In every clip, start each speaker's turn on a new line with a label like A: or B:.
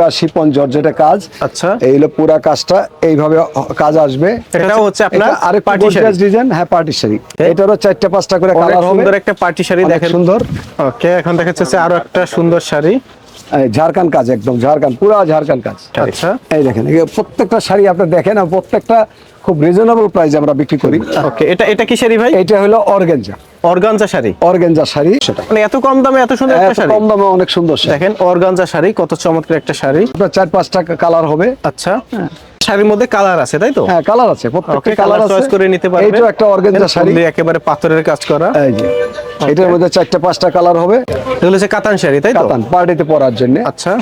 A: পুরা শিপন কাজ।
B: আচ্ছা।
A: এই হলো পুরা কাজটা এইভাবে কাজ আসবে।
B: এটাও হচ্ছে আপনার
A: ডিজাইন হ্যাঁ পার্টি শাড়ি। এটারও চারটা পাঁচটা করে কালার হবে
B: সুন্দর একটা পার্টি শাড়ি দেখেন।
A: সুন্দর।
B: ওকে এখন দেখা যাচ্ছে আরও একটা সুন্দর শাড়ি।
A: ঝাড়খান্ড কাজ একদম ঝাড়খান্ড পুরা ঝাড়খান্ড কাজ।
B: আচ্ছা।
A: এই দেখেন প্রত্যেকটা শাড়ি আপনি দেখেন আর প্রত্যেকটা খুব রিজনেবল প্রাইসে আমরা বিক্রি করি।
B: ওকে এটা এটা কি শাড়ি ভাই?
A: এটা হলো organza.
B: Organza sari?
A: Organza sari. সেটা
B: মানে এত কম দামে এত সুন্দর একটা শাড়ি?
A: কম দামে অনেক সুন্দর
B: দেখেন অর্গানজা শাড়ি কত চমৎকার একটা শাড়ি।
A: আপনার চার পাঁচটা কালার হবে।
B: আচ্ছা। শাড়ির মধ্যে কালার আছে তাই তো?
A: হ্যাঁ কালার আছে প্রত্যেকটা
B: কালার চয়েস করে নিতে
A: পারবে। একটা অর্গানজা শাড়ি।
B: একেবারে পাথরের কাজ করা।
A: এই যে এটার মধ্যে চারটা পাঁচটা কালার হবে।
B: এগুলো হচ্ছে কাতান শাড়ি তাই তো?
A: কাতান পার্টিতে পরার জন্য।
B: আচ্ছা।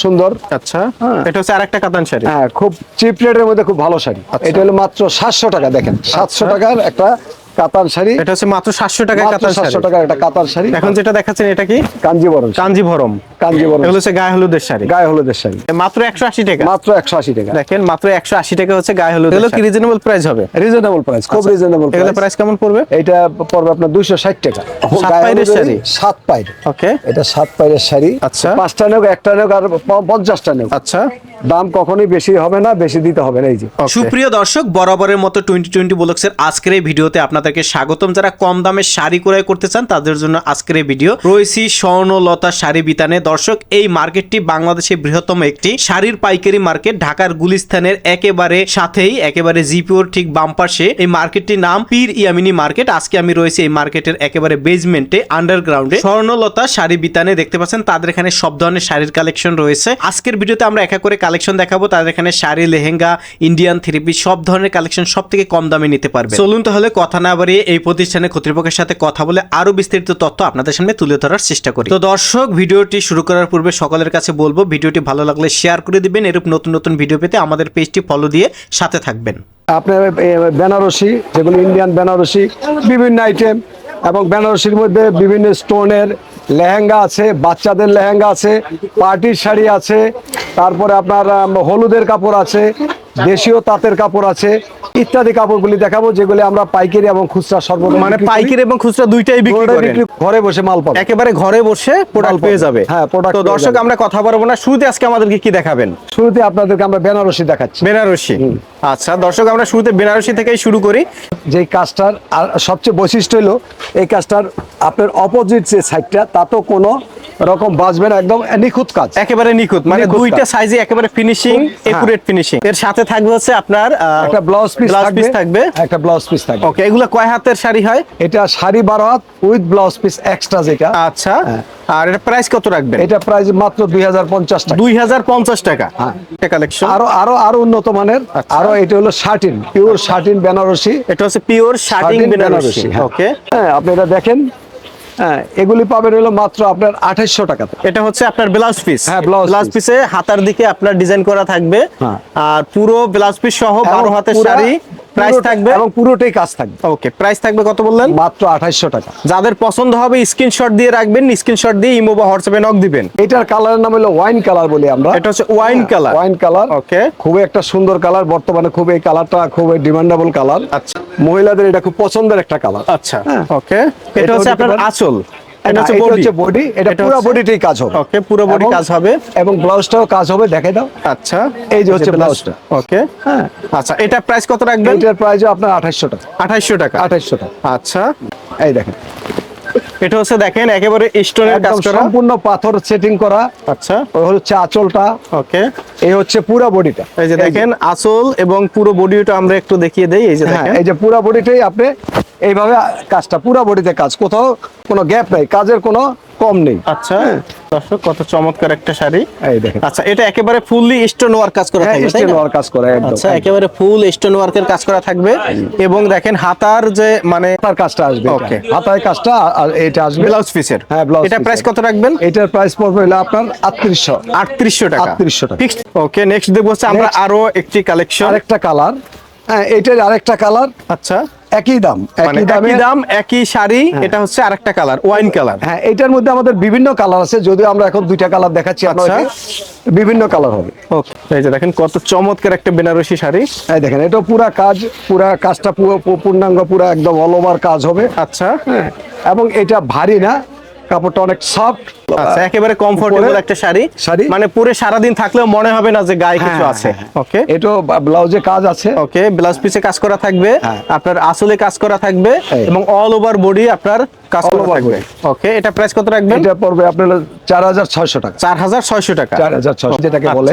A: সুন্দর।
B: আচ্ছা।
A: হ্যাঁ।
B: এটা হচ্ছে আরেকটা কাতান শাড়ি।
A: হ্যাঁ খুব চিপ রেটের মধ্যে খুব ভালো শাড়ি। এটা হলো মাত্র সাতশো টাকা দেখেন সাতশো টাকার একটা কাতান শাড়ি।
B: এটা হচ্ছে মাত্র টাকায় কাতান শাড়ি।
A: টাকার একটা কাতান শাড়ি।
B: এখন যেটা দেখাচ্ছেন এটা কি?
A: কাঞ্জিবরম
B: কাঞ্জিভরম
A: কাঞ্জিবরম।
B: এগুলো হচ্ছে গায়ে হলুদের শাড়ি।
A: গায়ে হলুদের শাড়ি।
B: মাত্র একশো আশি টাকা।
A: মাত্র একশো আশি টাকা।
B: দেখেন মাত্র একশো আশি টাকা হচ্ছে গায়ে হলুদ এগুলো কি রিজনেবল প্রাইস হবে?
A: রিজনেবল প্রাইস খুব রিজনেবল
B: এগুলো
A: প্রাইস
B: প্রাইস কেমন পড়বে?
A: এইটা পড়বে আপনার দুইশো ষাট টাকা।
B: সাত পাইরের শাড়ি?
A: সাত পাইর।
B: ওকে।
A: এটা সাত পাইরের শাড়ি।
B: আচ্ছা।
A: পাঁচটা একটা আর
B: আচ্ছা।
A: দাম কখনোই বেশি হবে না বেশি দিতে হবে না এই যে।
C: সুপ্রিয় দর্শক বরাবরের মতো টোয়েন্টি টোয়েন্টি ব্লগসের আজকের এই ভিডিওতে আপনাদেরকে স্বাগতম। যারা কম দামে শাড়ি ক্রয় করতে চান, তাদের জন্য আজকের এই ভিডিও। রয়েছি স্বর্ণলতা শাড়ি বিতানে। দর্শক, এই মার্কেটটি বাংলাদেশের বৃহত্তম একটি শাড়ির পাইকারি মার্কেট। ঢাকার গুলিস্তানের একেবারে সাথেই, একেবারে জিপিওর ঠিক বাম পাশে এই মার্কেটটির নাম পীর ইয়ামিনি মার্কেট। আজকে আমি রয়েছি এই মার্কেটের একেবারে বেজমেন্টে আন্ডারগ্রাউন্ডে। স্বর্ণলতা শাড়ি বিতানে দেখতে পাচ্ছেন, তাদের এখানে সব ধরনের শাড়ির কালেকশন রয়েছে। আজকের ভিডিওতে আমরা একা করে কালেকশন দেখাবো। তাদের এখানে শাড়ি, লেহেঙ্গা, ইন্ডিয়ান থ্রিপি সব ধরনের কালেকশন সব থেকে কম দামে নিতে পারবে। চলুন তাহলে কথা না বাড়িয়ে এই প্রতিষ্ঠানের কর্তৃপক্ষের সাথে কথা বলে আরও বিস্তারিত তথ্য আপনাদের সামনে তুলে ধরার চেষ্টা করি। তো দর্শক, ভিডিওটি শুরু করার পূর্বে সকলের কাছে বলব, ভিডিওটি ভালো লাগলে শেয়ার করে দিবেন। এরূপ নতুন নতুন ভিডিও পেতে আমাদের পেজটি ফলো দিয়ে সাথে থাকবেন।
A: আপনার বেনারসি যেগুলো ইন্ডিয়ান বেনারসি, বিভিন্ন আইটেম এবং বেনারসির মধ্যে বিভিন্ন স্টোনের লেহেঙ্গা আছে, বাচ্চাদের লেহেঙ্গা আছে পার্টির শাড়ি আছে, তারপরে আপনার হলুদের কাপড় আছে দেশীয় তাঁতের কাপড় আছে ইত্যাদি কাপড়গুলি দেখাবো যেগুলি আমরা পাইকারি এবং খুচরা সর্বদা
B: মানে পাইকারি এবং খুচরা দুইটাই বিক্রি
A: করি
B: করেন?
A: ঘরে বসে মাল পাবো
B: একেবারে ঘরে বসে প্রোডাক্ট পেয়ে যাবে।
A: হ্যাঁ, প্রোডাক্ট
B: তো দর্শক আমরা কথা বলব না। শুরুতে আজকে আমাদেরকে কি দেখাবেন?
A: শুরুতে আপনাদেরকে আমরা বেনারসি দেখাচ্ছি।
B: বেনারসি। আচ্ছা দর্শক আমরা শুরুতে বেনারসি থেকেই শুরু করি।
A: যে কাজটার আর সবচেয়ে বৈশিষ্ট্য হলো এই কাজটার আপনার অপোজিট যে সাইডটা তাতেও কোনো রকম বাজবে না একদম নিখুঁত কাজ।
B: একেবারে নিখুঁত মানে দুইটা সাইজে একেবারে ফিনিশিং। একুরেট ফিনিশিং এর সাথে থাকবে হচ্ছে আপনার
A: একটা ব্লাউজ পিস থাকবে।
B: পিস থাকবে।
A: একটা ব্লাউজ পিস থাকবে।
B: ওকে এগুলো কয় হাতের শাড়ি হয়?
A: এটা শাড়ি বারো হাত উইথ ব্লাউজ পিস এক্সট্রা যেটা।
B: আচ্ছা
A: হ্যাঁ।
B: আর এটা প্রাইস কত রাখবেন?
A: এটা প্রাইস মাত্র দুই হাজার পঞ্চাশ টাকা।
B: দুই হাজার পঞ্চাশ টাকা।
A: হ্যাঁ।
B: কালেকশন
A: আরও আরও আরও উন্নত মানের
B: আচ্ছা।
A: আরও এটা হলো শার্টিন পিওর শার্টিন বেনারসি।
B: এটা হচ্ছে পিওর
A: শার্টিন
B: বেনারসি
A: হ্যাঁ।
B: ওকে
A: হ্যাঁ আপনি এটা দেখেন। হ্যাঁ এগুলি পাবেন হলো মাত্র আপনার আঠাইশশো টাকাতে।
B: এটা হচ্ছে আপনার ব্লাউজ পিস।
A: হ্যাঁ,
B: ব্লাউজ পিসে। হাতার দিকে আপনার ডিজাইন করা থাকবে।
A: হ্যাঁ।
B: আর পুরো ব্লাউজ পিস সহ বারো হাতের শাড়ি। প্রাইস থাকবে?
A: এবং পুরোটাই কাজ থাকবে।
B: ওকে প্রাইস থাকবে কত বললেন?
A: মাত্র আঠাইশশো টাকা।
B: যাদের পছন্দ হবে স্ক্রিনশট দিয়ে রাখবেন স্ক্রিনশট দিয়ে ইমো বা হোয়াটসঅ্যাপে নক দিবেন।
A: এটার কালারের নাম হলো ওয়াইন কালার বলি আমরা।
B: এটা হচ্ছে wine colour
A: wine colour
B: okay
A: খুবই একটা সুন্দর কালার বর্তমানে খুব এই কালারটা খুব ডিমান্ডেবল কালার
B: আচ্ছা।
A: মহিলাদের এটা খুব পছন্দের একটা কালার
B: আচ্ছা।
A: হ্যাঁ।
B: ওকে এটা হচ্ছে আপনার। আঁচল। এটা হচ্ছে বডি
A: এটা
B: এটা
A: পুরো বডিতেই কাজ হবে।
B: ওকে পুরো বডি কাজ হবে।
A: এবং ব্লাউজটাও কাজ হবে দেখাই দাও
B: আচ্ছা।
A: এই যে হচ্ছে ব্লাউজটা।
B: ওকে
A: হ্যাঁ।
B: আচ্ছা এটা প্রাইস কত রাখবেন?
A: এটার প্রাইস আপনার আঠাইশশো টাকা।
B: আঠাইশশো টাকা।
A: আঠাইশশো টাকা।
B: আচ্ছা।
A: এই দেখেন।
B: এটা হচ্ছে দেখেন একেবারে স্টোনের কাজ করা।
A: সম্পূর্ণ পাথর সেটিং করা।
B: আচ্ছা।
A: ওই হচ্ছে আঁচলটা।
B: ওকে
A: এই হচ্ছে পুরো বডিটা
B: এই যে দেখেন আসল এবং পুরো বডিটা আমরা একটু দেখিয়ে দেই এই যে
A: হ্যাঁ
B: দেখেন।
A: এই যে পুরো বডিটাই আপনি এইভাবে কাজটা পুরো বডিতে কাজ কোথাও কোনো গ্যাপ নাই কাজের কোনো কম নেই।
B: আচ্ছা দর্শক কত চমৎকার একটা শাড়ি।
A: এই দেখেন।
B: আচ্ছা এটা একেবারে ফুললি স্টোন ওয়ার্ক কাজ করা
A: হ্যাঁ
B: থাকবে
A: স্টেন
B: না?
A: ওয়ার কাজ করে একদম
B: আচ্ছা একেবারে ফুল স্টোন ওয়ার্কের কাজ করা থাকবে। এবং দেখেন হাতার যে মানে
A: হাতার কাজটা আসবে।
B: ওকে.
A: হাতায় কাজটা আর এটা আসবে।
B: ব্লাউজ পিসের
A: হ্যাঁ, blouse
B: এটা প্রাইস কত রাখবেন?
A: এটার প্রাইস পড়বে হলো আপনার আটত্রিশশো।
B: আটত্রিশশো টাকা।
A: 3800 টাকা।
B: ফিক্সড ওকে নেক্সট দেখব হচ্ছে আমরা আরও একটি কালেকশন
A: আরেকটা কালার হ্যাঁ এটার আরেকটা কালার
B: আচ্ছা।
A: একই দাম
B: মানে
A: একই দামে
B: একই দাম একই শাড়ি এটা হচ্ছে আরেকটা কালার ওয়াইন কালার
A: হ্যাঁ এটার মধ্যে আমাদের বিভিন্ন কালার আছে যদিও আমরা এখন দুইটা কালার দেখাচ্ছি আপনাকে বিভিন্ন কালার হবে।
B: ওকে এই যে দেখেন কত চমৎকার একটা বেনারসি শাড়ি।
A: এই দেখেন এটা পুরা কাজ পুরা কাজটা পুরো পূর্ণাঙ্গ পুরা একদম অল ওভার কাজ হবে।
B: আচ্ছা।
A: হ্যাঁ এবং এটা ভারী না কাপড়টা অনেক সফট
B: আচ্ছা একেবারে কমফোর্টেবল একটা শাড়ি।
A: শাড়ি।
B: মানে পরে সারাদিন থাকলেও মনে হবে না যে গায়ে কিছু
A: হ্যাঁ,
B: আছে।
A: হ্যাঁ,
B: ওকে
A: এটা ব্লাউজে কাজ আছে।
B: ওকে ব্লাউজ পিসে কাজ করা থাকবে।
A: হ্যাঁ।
B: আপনার আসলে কাজ করা থাকবে এবং অল ওভার বডি আপনার কাজ করা থাকবে। ওকে এটা প্রাইস কত রাখবেন?
A: এটা পড়বে আপনার চার হাজার ছয়শো টাকা।
B: চার হাজার ছয়শো টাকা।
A: চার হাজার ছয়শো যেটাকে বলে।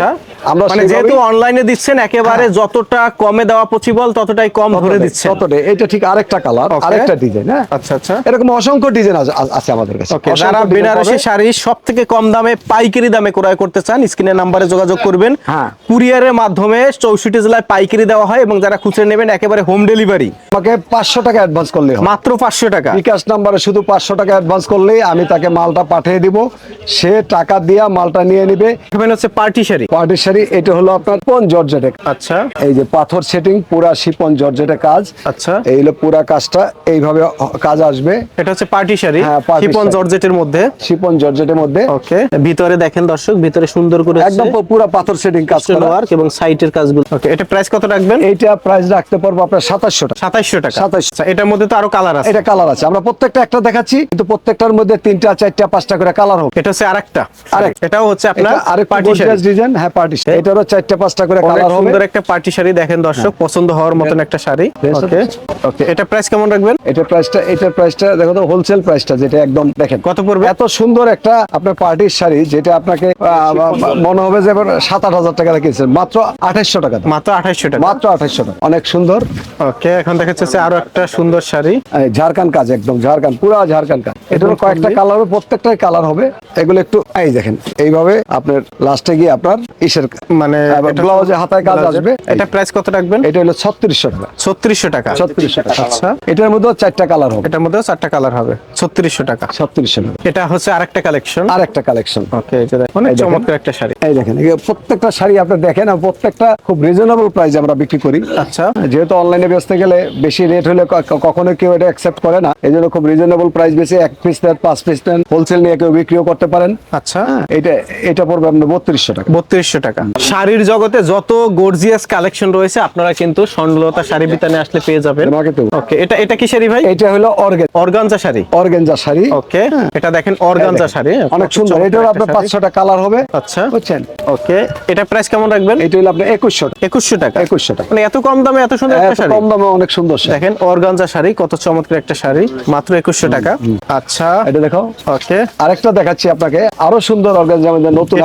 A: আমরা
B: মানে যেহেতু অনলাইনে দিচ্ছেন একেবারে যতটা কমে দেওয়া পসিবল ততটাই কম ধরে দিচ্ছেন।
A: ততটাই। এটা ঠিক আরেকটা কালার আরেকটা ডিজাইন হ্যাঁ?
B: আচ্ছা আচ্ছা।
A: এরকম অসংখ্য ডিজাইন আছে আমাদের কাছে।
B: ওকে যারা বেনারসি শাড়ি সব থেকে কম দামে পাইকারি দামে ক্রয় করতে চান স্ক্রিনের নাম্বারে যোগাযোগ করবেন।
A: হ্যাঁ।
B: কুরিয়ারের মাধ্যমে চৌষট্টি জেলায় পাইকারি দেওয়া হয় এবং যারা খুচরা নেবেন একেবারে হোম ডেলিভারি
A: আমাকে পাঁচশো টাকা অ্যাডভান্স করলে
B: মাত্র পাঁচশো টাকা।
A: বিকাশ নাম্বারে শুধু পাঁচশো টাকা অ্যাডভান্স করলেই আমি তাকে মালটা পাঠিয়ে দিব। সে টাকা দিয়া মালটা নিয়ে নিবে।
B: হচ্ছে পার্টি শাড়ি।
A: পার্টি শাড়ি এটা হলো আপনার পন জর্জেটে।
B: আচ্ছা।
A: এই যে পাথর সেটিং পুরা শিপন জর্জেটে কাজ।
B: আচ্ছা।
A: এই হলো পুরা কাজটা এইভাবে কাজ আসবে।
B: এটা হচ্ছে পার্টি শাড়ি
A: হ্যাঁ,
B: শিপন জর্জেটের মধ্যে।
A: শিপন জর্জেটের মধ্যে।
B: ওকে। ভিতরে দেখেন দর্শক ভিতরে সুন্দর করে
A: একদম পুরা পাথর সেটিং কাজ করা।
B: এবং সাইটের কাজগুলো। ওকে এটা প্রাইস কত রাখবেন?
A: এইটা প্রাইস রাখতে পারব আপনার সাতাশশো টাকা।
B: সাতাইশশো টাকা।
A: 2700
B: আচ্ছা, এটার মধ্যে তো আরও কালার আছে।
A: এটা কালার আছে। আমরা প্রত্যেকটা একটা দেখাচ্ছি কিন্তু প্রত্যেকটার মধ্যে তিনটা চারটা পাঁচটা করে কালার হবে।
B: এটা হচ্ছে আরেকটা।
A: আরেক-
B: এটাও হচ্ছে আপনার
A: এটা আরেকটা
B: পার্টি
A: ডিজাইন হ্যাঁ পার্টি এটারও চারটা পাঁচটা করে কালার হবে।
B: সুন্দর একটা পার্টি শাড়ি দেখেন দর্শক পছন্দ হওয়ার মতন একটা শাড়ি। ওকে ওকে এটা প্রাইস কেমন রাখবেন?
A: এটার প্রাইসটা এটার প্রাইসটা দেখো তো হোলসেল প্রাইসটা যেটা একদম দেখেন।
B: কত পড়বে?
A: এত সুন্দর একটা আপনার পার্টির শাড়ি যেটা আপনাকে মনে হবে যে সাত আট হাজার টাকা কিনছেন মাত্র আঠাইশশো টাকা
B: মাত্র আঠাইশশো টাকা।
A: মাত্র আঠাইশশো টাকা। অনেক সুন্দর।
B: ওকে এখন দেখা যাচ্ছে আরও একটা সুন্দর শাড়ি।
A: ঝাড়খান্ড কাজ একদম ঝাড়খান্ড পুরো ঝাড়খান্ড কাজ এটারও কয়েকটা কালার হবে প্রত্যেকটাই কালার হবে। এগুলো একটু এই দেখেন এইভাবে আপনার লাস্টে গিয়ে আপনার ইসের
B: মানে
A: ব্লাউজে হাতায় কাজ আসবে।
B: এটা প্রাইস কত রাখবেন?
A: এটা হলো ছত্রিশশো টাকা।
B: ছত্রিশশো টাকা।
A: ছত্রিশশো টাকা।
B: আচ্ছা।
A: এটার মধ্যেও চারটা কালার হবে।
B: এটার মধ্যেও চারটা কালার হবে। ছত্রিশশো টাকা।
A: ছত্রিশশো টাকা।
B: এটা হচ্ছে আরেকটা কালেকশন
A: আর একটা কালেকশন
B: ওকে এটা অনেক চমৎকার একটা শাড়ি।
A: এই দেখেন প্রত্যেকটা শাড়ি আপনি দেখেন আর প্রত্যেকটা খুব রিজনেবল প্রাইসে আমরা বিক্রি করি।
B: আচ্ছা।
A: যেহেতু অনলাইনে বেচতে গেলে বেশি রেট হলে কখনো কেউ এটা অ্যাকসেপ্ট করে না এই জন্য খুব রিজনেবল প্রাইস বেশি এক পিস নেন পাঁচ পিস নেন হোলসেল নিয়ে কেউ বিক্রিও করতে পারেন।
B: আচ্ছা।
A: হ্যাঁ, এটা এটা পড়বে আপনার বত্রিশশো টাকা।
B: বত্রিশশো টাকা। শাড়ির জগতে যত গর্জিয়াস কালেকশন রয়েছে আপনারা কিন্তু স্বর্ণলতা শাড়ি বিতানে আসলে পেয়ে যাবেন। ওকে এটা এটা কি শাড়ি ভাই?
A: এটা হলো অর্গেন।
B: Organza sari.
A: Organza sari.
B: Okay এটা দেখেন অর্গানজা শাড়ি
A: অনেক সুন্দর। এটার আপনার। পাঁচশোটা কালার হবে।
B: আচ্ছা।
A: বুঝছেন?
B: ওকে এটা প্রাইস কেমন রাখবেন?
A: এটা হলো আপনার একুশশো
B: একুশশো টাকা।
A: 2100 টাকা।
B: মানে এত কম দামে এত সুন্দর একটা শাড়ি?
A: কম দামে অনেক সুন্দর
B: দেখেন অর্গানজা শাড়ি কত চমৎকার একটা শাড়ি। মাত্র একুশশো টাকা। আচ্ছা।
A: এটা দেখো।
B: ওকে।
A: আরেকটা দেখাচ্ছি আপনাকে। আরও সুন্দর অর্গানজা মধ্যে নতুন।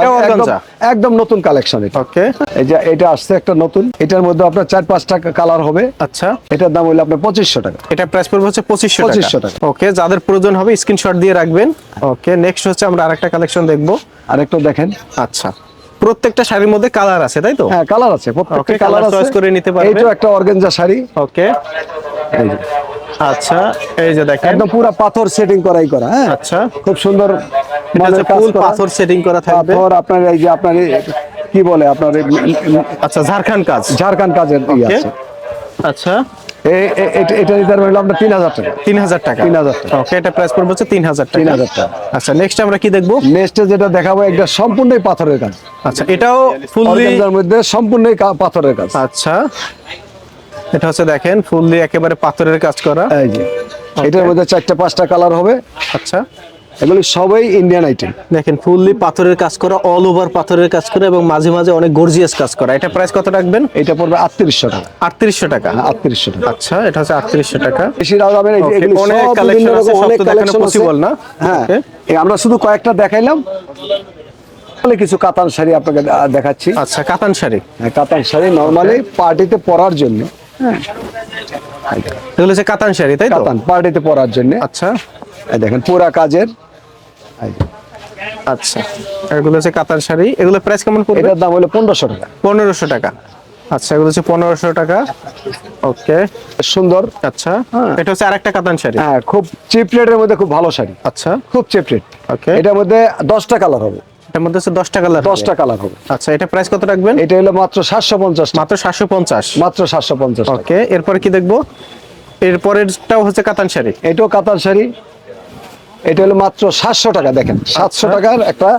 A: একদম- নতুন কালেকশন
B: ওকে।
A: এই যে এটা আসছে একটা নতুন। এটার মধ্যে আপনার চার পাঁচটা কালার হবে।
B: আচ্ছা।
A: এটার দাম হইল আপনার পঁচিশশো টাকা।
B: এটা প্রাইস পড়বে হচ্ছে পঁচিশশো
A: 2500
B: টাকা। ওকে যাদের প্রয়োজন হবে স্ক্রিনশট দিয়ে রাখবেন। ওকে নেক্সট হচ্ছে আমরা আরেকটা কালেকশন দেখব।
A: আর একটু দেখেন।
B: আচ্ছা। প্রত্যেকটা শাড়ির মধ্যে কালার আছে তাই তো?
A: হ্যাঁ কালার আছে। প্রত্যেকটা কালার
B: choice করে নিতে পারবে।
A: এইটাও একটা অর্গানজা শাড়ি।
B: ওকে। আচ্ছা এই যে দেখেন।
A: একদম পুরো পাথর সেটিং করাই করা হ্যাঁ?
B: আচ্ছা।
A: খুব সুন্দর কাজ
B: ফুল পাথর সেটিং করা থাকবে।
A: পাথর আপনার এই যে আপনার কি বলে আপনার
B: আচ্ছা কাজ।
A: ঝাড়খান্ড কাজের ইয়ে আছে।
B: আচ্ছা।
A: এটা- তিন হাজার টাকা।
B: তিন হাজার টাকা।
A: 3000 টাকা।
B: ওকে এটা প্রাইস পড়বে হচ্ছে তিন হাজার টাকা।
A: 3000 টাকা।
B: আচ্ছা নেক্সট আমরা কি দেখব?
A: নেক্সটে যেটা দেখাবো একটা সম্পূর্ণই পাথরের কাজ।
B: আচ্ছা এটাও ফুললি
A: মধ্যে সম্পূর্ণই কা- পাথরের কাজ।
B: আচ্ছা। এটা হচ্ছে দেখেন ফুললি একেবারে পাথরের কাজ করা।
A: এই যে এটার মধ্যে চারটা পাঁচটা কালার হবে।
B: আচ্ছা।
A: এগুলি সবাই ইন্ডিয়ান আইটেম
B: দেখেন ফুললি পাথরের কাজ করা অল ওভার পাথরের কাজ করা এবং মাঝে মাঝে অনেক গর্জিয়াস কাজ করা। এটা প্রাইস কত রাখবেন?
A: এটা পড়বে আটত্রিশশো টাকা।
B: আটত্রিশশো টাকা।
A: আটত্রিশশো টাকা।
B: আচ্ছা এটা হচ্ছে আটত্রিশশো টাকা।
A: বেশি এগুলি
B: অনেক আছে,
A: collection আছে।
B: possible না।
A: হ্যাঁ আমরা শুধু কয়েকটা দেখাইলাম। তাহলে কিছু কাতান শাড়ি আপনাকে দেখাচ্ছি।
B: আচ্ছা কাতান শাড়ি।
A: হ্যাঁ, কাতান শাড়ি নর্মালি পার্টিতে পরার জন্য।
B: এগুলো হচ্ছে কাতান শাড়ি তাই তো?
A: কাতান পার্টিতে পরার জন্য।
B: আচ্ছা।
A: এই দেখেন পুরা কাজের।
B: আচ্ছা। এগুলো হচ্ছে কাতান শাড়ি। এগুলো প্রাইস কেমন পড়বে?
A: এটার দাম হলো পনেরোশো টাকা।
B: পনেরোশো টাকা। আচ্ছা এগুলো হচ্ছে পনেরোশো টাকা। ওকে
A: সুন্দর।
B: আচ্ছা।
A: হ্যাঁ।
B: এটা হচ্ছে আরেকটা কাতান শাড়ি।
A: হ্যাঁ খুব চিপ রেটের মধ্যে খুব ভালো শাড়ি।
B: আচ্ছা।
A: খুব চিপ রেট
B: ওকে
A: এটার মধ্যে দশটা কালার হবে।
B: এটার মধ্যে হচ্ছে দশটা কালার
A: দশটা কালার হবে।
B: আচ্ছা এটা প্রাইস কত রাখবেন?
A: এটা হলো মাত্র সাতশো পঞ্চাশ
B: মাত্র সাতশো পঞ্চাশ।
A: মাত্র সাতশো পঞ্চাশ
B: ওকে এরপরে কি দেখব? এরপরেরটাও হচ্ছে কাতান শাড়ি।
A: এটাও কাতার শাড়ি। এটা হলো মাত্র সাতশো টাকা দেখেন। সাতশো টাকার একটা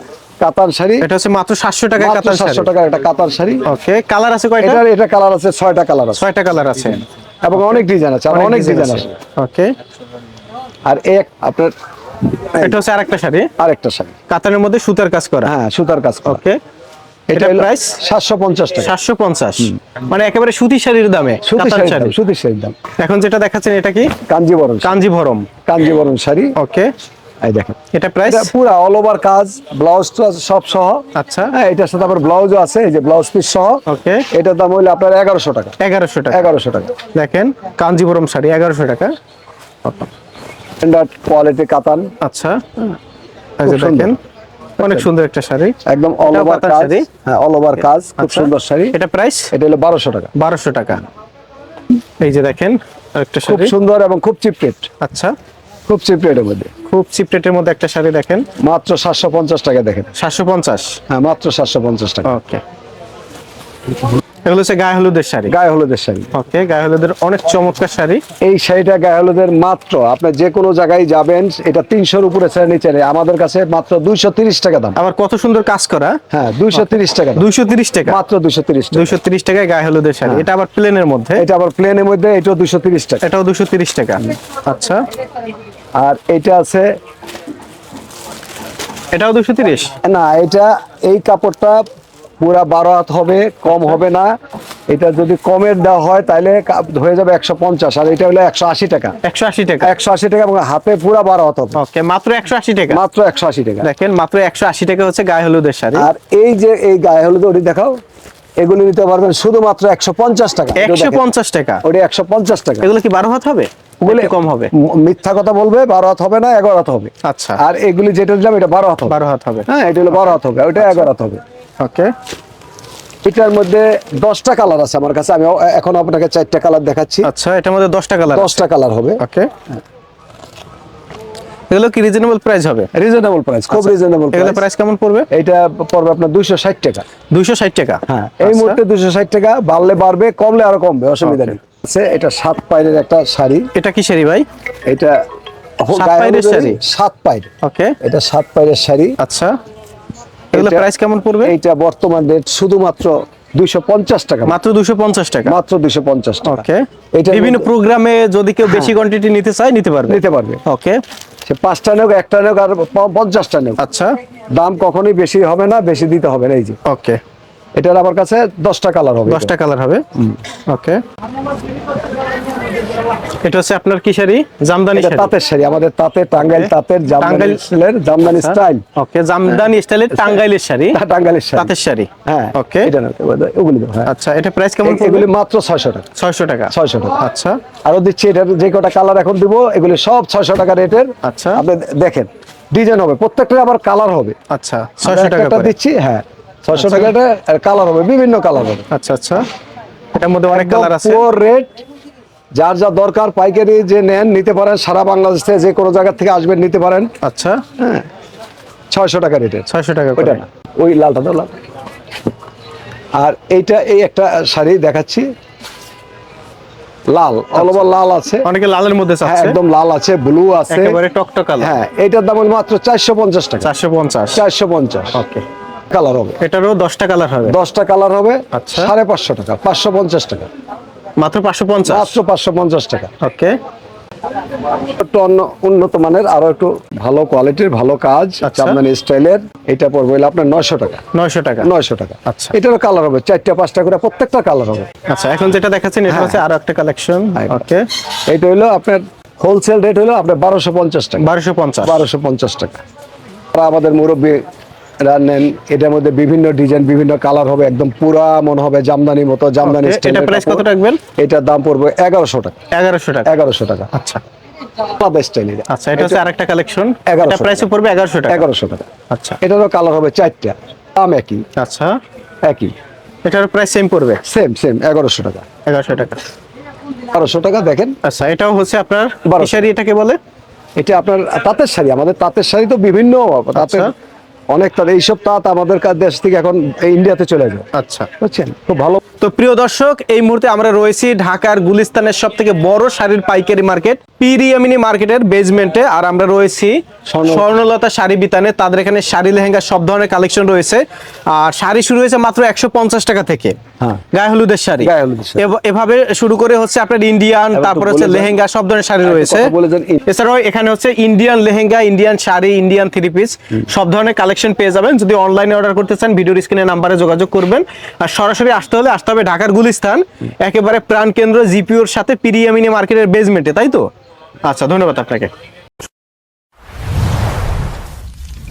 A: কাতার শাড়ি।
B: এটা হচ্ছে মাত্র সাতশো টাকায়
A: মাত্র
B: কাতান শাড়ি।
A: সাতশো টাকার একটা কাতার শাড়ি।
B: ওকে কালার আছে কয়টা?
A: এটা কালার আছে ছয়টা কালার আছে।
B: ছয়টা কালার আছে।
A: এবং অনেক ডিজাইন আছে অনেক ডিজাইন আছে।
B: ওকে।
A: আর এক আপনার
B: এটা হচ্ছে আরেকটা শাড়ি।
A: আরেকটা শাড়ি।
B: কাতানের মধ্যে সুতার কাজ করা।
A: হ্যাঁ সুতার কাজ করা।
B: ওকে
A: এটা
B: প্রাইস
A: সাতশো পঞ্চাশ টাকা।
B: সাতশো পঞ্চাশ। মানে একেবারে সুতি শাড়ির দামে
A: শাড়ির
B: শাড়ি।
A: সুতির শাড়ির দাম।
B: এখন যেটা দেখাচ্ছেন এটা কি?
A: কাঞ্জিবরম শাড়ি।
B: কাঞ্জিভরম
A: শাড়ি।
B: ওকে
A: এই দেখেন।
B: এটা প্রাইস
A: এটা পুরো অল ওভার কাজ ব্লাউজ তো আছে সব সহ।
B: আচ্ছা।
A: হ্যাঁ এটার সাথে আবার ব্লাউজও আছে এই যে ব্লাউজ পিস সহ।
B: ওকে
A: এটার দাম হইল আপনার এগারোশো টাকা।
B: এগারোশো টাকা।
A: এগারোশো টাকা।
B: দেখেন কাঞ্জিভরম শাড়ি এগারোশো টাকা।
A: স্ট্যান্ডার্ড কোয়ালিটি কাতান।
B: আচ্ছা। দেখেন অনেক সুন্দর একটা শাড়ি।
A: একদম অল ওভার কাজ।
B: শাড়ি?
A: হ্যাঁ অল ওভার কাজ। খুব
B: আচ্ছা।
A: সুন্দর শাড়ি।
B: এটা প্রাইস
A: এটা হলো বারোশো টাকা।
B: বারোশো টাকা। এই যে দেখেন একটা
A: খুব
B: শাড়ি।
A: সুন্দর এবং খুব চিপ রেট
B: আচ্ছা।
A: খুব চিপ রেটের মধ্যে।
B: খুব চিপ রেটের মধ্যে একটা শাড়ি দেখেন।
A: মাত্র সাতশো পঞ্চাশ টাকা দেখেন।
B: সাতশো পঞ্চাশ।
A: হ্যাঁ মাত্র সাতশো পঞ্চাশ টাকা।
B: ওকে এগুলো হচ্ছে গায়ে হলুদের শাড়ি।
A: গায়ে হলুদের শাড়ি।
B: ওকে গায়ে হলুদের অনেক চমৎকার শাড়ি।
A: এই শাড়িটা গায়ে হলুদের মাত্র। আপনি যে কোনো জায়গায় যাবেন এটা তিনশোর উপরে ছেড়ে নিচে। আমাদের কাছে মাত্র দুইশো তিরিশ টাকা দাম।
B: আবার কত সুন্দর কাজ করা।
A: হ্যাঁ দুইশো তিরিশ টাকা
B: দুইশো তিরিশ টাকা।
A: মাত্র দুইশো তিরিশ
B: দুইশো তিরিশ টাকায় গায়ে হলুদের শাড়ি।
A: হ্যাঁ।
B: এটা আবার প্লেনের মধ্যে।
A: এটা আবার প্লেনের মধ্যে এটাও দুইশো তিরিশ টাকা।
B: এটাও দুশো তিরিশ টাকা। আচ্ছা।
A: আর এটা আছে
B: এটাও দুশো তিরিশ?
A: না এটা এই কাপড়টা পুরা বারো হাত হবে কম হবে না। এটা যদি কমের দেওয়া হয় তাহলে হয়ে যাবে একশো পঞ্চাশ আর এটা হলো একশো আশি টাকা।
B: একশো আশি টাকা।
A: একশো আশি টাকা এবং হাতে পুরা বারো হাত হবে।
B: ওকে মাত্র একশো আশি টাকা?
A: মাত্র একশো আশি টাকা।
B: দেখেন মাত্র একশো আশি টাকা হচ্ছে গায়ে হলুদের শাড়ি।
A: আর এই যে এই গায়ে হলুদ ওটি দেখাও। এগুলি নিতে পারবেন শুধুমাত্র একশো পঞ্চাশ টাকা।
B: একশো পঞ্চাশ টাকা?
A: ওটি একশো পঞ্চাশ টাকা।
B: এগুলো কি বারো হাত হবে?
A: ওগুলি
B: কম হবে?
A: মিথ্যা কথা বলবে বারো হাত হবে না এগারো হাত হবে।
B: আচ্ছা।
A: আর এগুলি যেটা দাম এটা বারো হাত হবে।
B: বারো হাত হবে।
A: হ্যাঁ এটা হলো বারো হাত হবে ওটা এগারো হাত হবে।
B: ওকে
A: এটার মধ্যে দশটা কালার আছে আমার কাছে। আমি এখন আপনাকে চারটা কালার দেখাচ্ছি।
B: আচ্ছা এটার মধ্যে দশটা কালার
A: দশটা কালার হবে।
B: ওকে এগুলো কি রিজনেবল প্রাইস হবে?
A: রিজনেবল প্রাইস খুব রিজনেবল
B: এগুলো
A: প্রাইস
B: কেমন পড়বে?
A: এটা পড়বে আপনার দুইশো ষাট টাকা।
B: দুইশো ষাট টাকা।
A: হ্যাঁ এই
B: আচ্ছা।
A: মুহূর্তে দুইশো ষাট টাকা বাড়লে বাড়বে কমলে আরও কমবে অসুবিধা নেই। আছে, এটা সাত পায়ের একটা শাড়ি।
B: এটা কি শাড়ি ভাই?
A: এটা
B: সাত পায়ের শাড়ি?
A: সাত পায়ের
B: ওকে
A: এটা সাত পায়ের শাড়ি।
B: আচ্ছা। এগুলো প্রাইস কেমন পড়বে?
A: এইটা বর্তমান রেট শুধুমাত্র টাকা
B: মাত্র। দুশো পঞ্চাশ টাকা।
A: মাত্র টাকা।
B: ওকে
A: এটা
B: বিভিন্ন প্রোগ্রামে যদি কেউ বেশি কোয়ান্টিটি নিতে চায় নিতে পারবে।
A: নিতে পারবে।
B: ওকে
A: সে পাঁচটা নেক একটা নেক আর পঞ্চাশটা নেক।
B: আচ্ছা।
A: দাম কখনোই বেশি হবে না বেশি দিতে হবে না এই যে।
B: ওকে
A: এটার আমার কাছে দশটা কালার হবে।
B: দশটা কালার হবে। ওকে এটা হচ্ছে আপনার কি শাড়ি? জামদানি শাড়ি।
A: তাঁতের শাড়ি আমাদের তাঁতের টাঙ্গাইল. তাঁতের জামদানি স্টাইলের জামদানি স্টাইল।
B: ওকে জামদানি স্টাইলের টাঙ্গাইলের শাড়ি।
A: টাঙ্গাইলের শাড়ি।
B: তাঁতের শাড়ি।
A: হ্যাঁ
B: ওকে
A: এটা না ওগুলি হ্যাঁ।
B: আচ্ছা এটা প্রাইস কেমন
A: এগুলি মাত্র ছয়শো টাকা।
B: ছয়শো টাকা।
A: ছয়শো টাকা।
B: আচ্ছা।
A: আরও দিচ্ছি এটা যে কটা কালার এখন দিব এগুলি সব ছয়শো টাকা রেটের
B: আচ্ছা।
A: আপনি দেখেন ডিজাইন হবে প্রত্যেকটা আবার কালার হবে।
B: আচ্ছা
A: আমরা
B: ছয়শো টাকা
A: দিচ্ছি হ্যাঁ। ছয়শো টাকাটা কালার হবে বিভিন্ন কালার হবে।
B: আচ্ছা আচ্ছা। এটার মধ্যে অনেক কালার আছে।
A: পুরো রেট যার যা দরকার পাইকারি যে নেন নিতে পারেন সারা বাংলাদেশ থেকে যে কোনো জায়গা থেকে আসবেন নিতে পারেন।
B: আচ্ছা।
A: ছয়শো টাকা রেটের।
B: ছয়শো টাকা
A: ওইটা ওই লালটা তো লাল। আর এইটা এই একটা শাড়ি দেখাচ্ছি। লাল অল ওভার লাল আছে।
B: অনেকে লালের মধ্যে
A: হ্যাঁ
B: চাচ্ছে।
A: একদম লাল আছে ব্লু আছে।
B: একেবারে টকটক
A: হ্যাঁ এটার দাম মাত্র চারশো পঞ্চাশ টাকা।
B: চারশো পঞ্চাশ।
A: চারশো পঞ্চাশ।
B: ওকে
A: কালার হবে।
B: এটারও দশটা কালার হবে।
A: দশটা কালার হবে
B: আচ্ছা।
A: সাড়ে পাঁচশো টাকা পাঁচশো পঞ্চাশ টাকা।
B: মাত্র পাঁচশো পঞ্চাশ?
A: মাত্র পাঁচশো পঞ্চাশ টাকা।
B: ওকে।
A: একটু অন্য উন্নত মানের আরও একটু ভালো কোয়ালিটির ভালো কাজ
B: আচ্ছা।
A: জামদানি স্টাইলের এটা পড়বে হলো আপনার নয়শো টাকা।
B: নয়শো টাকা।
A: নয়শো টাকা।
B: আচ্ছা।
A: এটারও কালার হবে চারটা পাঁচটা করে প্রত্যেকটা কালার হবে।
B: আচ্ছা এখন যেটা দেখাচ্ছেন এটা
A: হ্যাঁ।
B: হচ্ছে আরও একটা কালেকশন
A: হ্যাঁ।
B: ওকে।
A: এটা হলো আপনার হোলসেল রেট হলো আপনার বারোশো পঞ্চাশ টাকা।
B: বারোশো পঞ্চাশ।
A: বারোশো পঞ্চাশ টাকা। আমাদের মুরব্বী নেন এটার মধ্যে বিভিন্ন ডিজাইন বিভিন্ন কালার হবে একদম পুরা মনে হবে জামদানি মতো জামদানি
B: এটা
A: কাপড়।
B: কত রাখবেন?
A: এটার দাম পড়বে এগারোশো টাকা।
B: এগারোশো টাকা।
A: এগারোশো টাকা।
B: আচ্ছা।
A: আলাদা স্টাইল
B: আচ্ছা এটা হচ্ছে আরেকটা কালেকশন
A: 1100
B: এটা প্রাইস পড়বে এগারোশো টাকা।
A: এগারোশো টাকা।
B: আচ্ছা।
A: এটারও কালার হবে চারটা। দাম একই।
B: আচ্ছা।
A: একই।
B: এটার প্রাইস সেম পড়বে?
A: সেম সেম এগারোশো টাকা।
B: এগারোশো টাকা।
A: বারোশো টাকা দেখেন।
B: আচ্ছা এটাও হচ্ছে আপনার। শাড়ি এটাকে বলে?
A: এটা আপনার তাঁতের শাড়ি আমাদের তাঁতের শাড়ি তো বিভিন্ন তাঁতের
B: আচ্ছা।
A: অনেক তার এইসব তাঁত আমাদের দেশ থেকে এখন ইন্ডিয়াতে চলে যায়
B: আচ্ছা।
A: বুঝছেন? খুব ভালো।
B: তো প্রিয় দর্শক এই মুহূর্তে আমরা রয়েছি ঢাকার গুলিস্তানের সব থেকে বড় শাড়ির পাইকারি মার্কেট পিরিয়ামিনি মার্কেটের বেজমেন্টে আর আমরা রয়েছি স্বর্ণলতা শাড়ি বিতানে। তাদের এখানে শাড়ি লেহেঙ্গা সব ধরনের কালেকশন রয়েছে। আর শাড়ি শুরু হয়েছে মাত্র একশো পঞ্চাশ টাকা থেকে। গায়ে হলুদের শাড়ি।
A: গায়ে হলুদের শাড়ি।
B: এভ- এভাবে শুরু করে হচ্ছে আপনার ইন্ডিয়ান তারপর হচ্ছে লেহেঙ্গা সব ধরনের শাড়ি রয়েছে।
A: যান, ই-
B: এছাড়াও এখানে হচ্ছে Indian lehenga Indian sari Indian three piece সব ধরনের কালেকশন পেয়ে যাবেন। যদি অনলাইনে অর্ডার করতে চান ভিডিওর স্ক্রিনে নাম্বারে যোগাযোগ করবেন। আর সরাসরি আসতে হলে আসতে হবে ঢাকার গুলিস্তান একেবারে প্রাণ কেন্দ্র জিপিওর সাথে পিরিয়ামিনি মার্কেটের বেজমেন্টে তাই তো? আচ্ছা ধন্যবাদ আপনাকে।